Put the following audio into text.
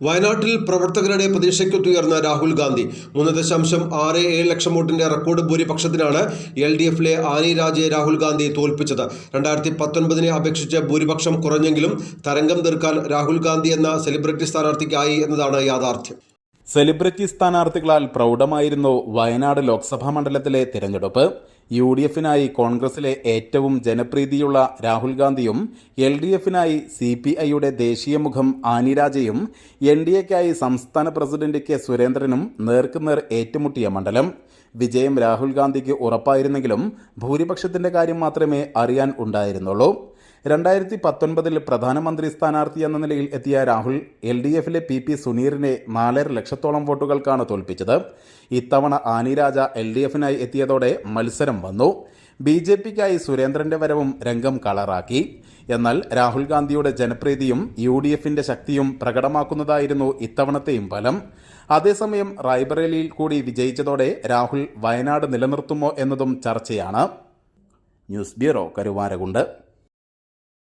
വയനാട്ടിൽ പ്രവർത്തകരുടെ പ്രതീക്ഷയ്ക്കൊത്തുയർന്ന രാഹുൽ ഗാന്ധി. മൂന്ന് ദശാംശം ആറ് ഏഴ് ലക്ഷം വോട്ടിന്റെ റെക്കോർഡ് ഭൂരിപക്ഷത്തിനാണ് എൽ ഡി എഫിലെ ആനി രാജയെ രാഹുൽ ഗാന്ധി തോൽപ്പിച്ചത്. രണ്ടായിരത്തി പത്തൊൻപതിനെ അപേക്ഷിച്ച് ഭൂരിപക്ഷം കുറഞ്ഞെങ്കിലും തരംഗം തീർക്കാൻ രാഹുൽ ഗാന്ധി എന്ന സെലിബ്രിറ്റി സ്ഥാനാർത്ഥിക്കായി എന്നതാണ് യാഥാർത്ഥ്യം. സെലിബ്രിറ്റി സ്ഥാനാർത്ഥികളാൽ പ്രൗഢമായിരുന്നു വയനാട് ലോക്സഭാ മണ്ഡലത്തിലെ തിരഞ്ഞെടുപ്പ്. യു ഡി എഫിനായി കോൺഗ്രസിലെ ഏറ്റവും ജനപ്രീതിയുള്ള രാഹുൽ ഗാന്ധിയും എൽ ഡി എഫിനായി സി പി ഐയുടെ ദേശീയ മുഖം ആനിരാജയും എൻ ഡി എക്കായി സംസ്ഥാന പ്രസിഡന്റ് കെ സുരേന്ദ്രനും നേർക്കുനേർ ഏറ്റുമുട്ടിയ മണ്ഡലം. വിജയം രാഹുൽ ഗാന്ധിക്ക് ഉറപ്പായിരുന്നെങ്കിലും ഭൂരിപക്ഷത്തിന്റെ കാര്യം മാത്രമേ അറിയാൻ ഉണ്ടായിരുന്നുള്ളൂ. രണ്ടായിരത്തി പത്തൊൻപതിൽ പ്രധാനമന്ത്രി സ്ഥാനാർത്ഥി എന്ന നിലയിൽ എത്തിയ രാഹുൽ എൽ ഡി എഫിലെ പി പി സുനീറിനെ നാലര ലക്ഷത്തോളം വോട്ടുകൾക്കാണ് തോൽപ്പിച്ചത്. ഇത്തവണ ആനിരാജ എൽ ഡി എഫിനായി എത്തിയതോടെ മത്സരം വന്നു. ബി ജെ പിക്കായി സുരേന്ദ്രന്റെ വരവും രംഗം കളറാക്കി. എന്നാൽ രാഹുൽ ഗാന്ധിയുടെ ജനപ്രീതിയും യു ഡി എഫിന്റെ ശക്തിയും പ്രകടമാക്കുന്നതായിരുന്നു ഇത്തവണത്തെയും ഫലം. അതേസമയം റായ്ബറേലിയിൽ കൂടി വിജയിച്ചതോടെ രാഹുൽ വയനാട് നിലനിർത്തുമോ എന്നതും ചർച്ചയാണ്. News bureau Karuvarakundu.